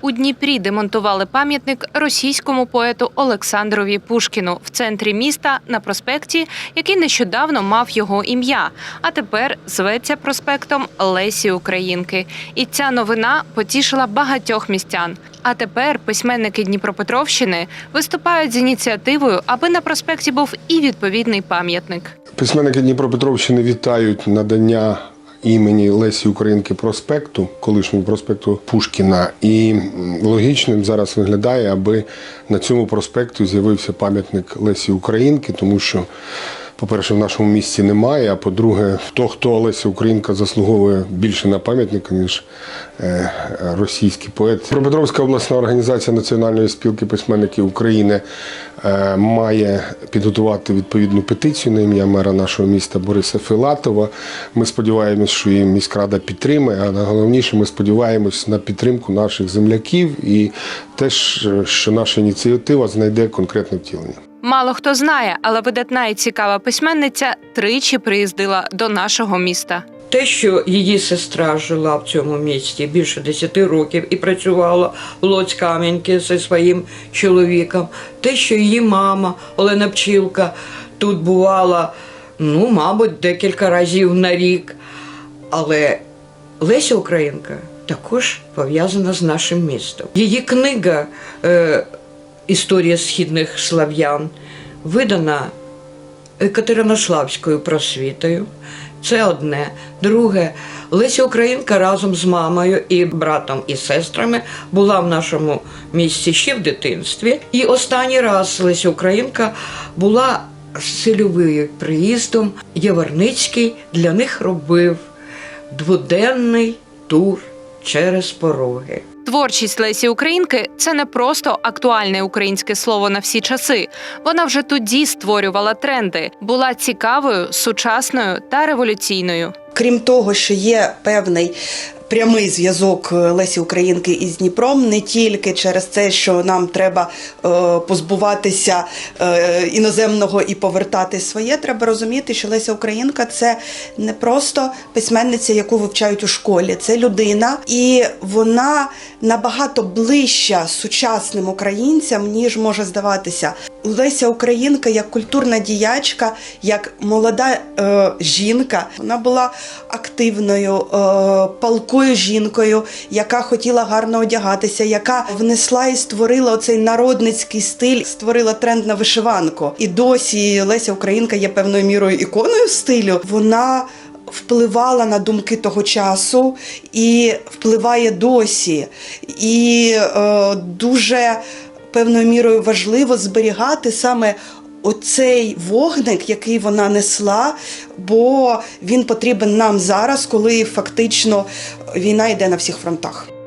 У Дніпрі демонтували пам'ятник російському поету Олександрові Пушкіну в центрі міста на проспекті, який нещодавно мав його ім'я, а тепер зветься проспектом Лесі Українки. І ця новина потішила багатьох містян. А тепер письменники Дніпропетровщини виступають з ініціативою, аби на проспекті був і відповідний пам'ятник. Письменники Дніпропетровщини вітають надання імені Лесі Українки проспекту, колишнього проспекту Пушкіна. І логічним зараз виглядає, аби на цьому проспекту з'явився пам'ятник Лесі Українки, тому що. По-перше, в нашому місті немає. А по-друге, хто хто Леся Українка заслуговує більше на пам'ятника, ніж е, російський поет. Дніпропетровська обласна організація Національної спілки письменників України е, має підготувати відповідну петицію на ім'я мера нашого міста Бориса Філатова. Ми сподіваємось, що її міськрада підтримає. А найголовніше, ми сподіваємось на підтримку наших земляків і теж, е, що наша ініціатива знайде конкретне втілення. Мало хто знає, але видатна і цікава письменниця тричі приїздила до нашого міста. Те, що її сестра жила в цьому місті більше 10 років і працювала в Лоцькам'янці зі своїм чоловіком, те, що її мама Олена Пчілка тут бувала, ну, мабуть, декілька разів на рік. Але Леся Українка також пов'язана з нашим містом. Її книга е, Історія східних слав'ян видана Катеринославською просвітою. Це одне. Друге, Леся Українка разом з мамою і братом і сестрами була в нашому місті ще в дитинстві. І останній раз Леся Українка була з цільовим приїздом. Яворницький для них робив дводенний тур через пороги. Творчість Лесі Українки це не просто актуальне українське слово на всі часи. Вона вже тоді створювала тренди, була цікавою, сучасною та революційною. Крім того, що є певний прямий зв'язок Лесі Українки із Дніпром, не тільки через те, що нам треба е, позбуватися е, іноземного і повертати своє, треба розуміти, що Леся Українка це не просто письменниця, яку вивчають у школі, це людина, і вона набагато ближча сучасним українцям, ніж може здаватися. Леся Українка як культурна діячка, як молода е, жінка, вона була активною, е, палкою жінкою, яка хотіла гарно одягатися, яка внесла і створила оцей народницький стиль, створила тренд на вишиванку. І досі Леся Українка є певною мірою іконою стилю. Вона впливала на думки того часу і впливає досі. І е, дуже певною мірою важливо зберігати саме оцей вогник, який вона несла, бо він потрібен нам зараз, коли фактично війна йде на всіх фронтах.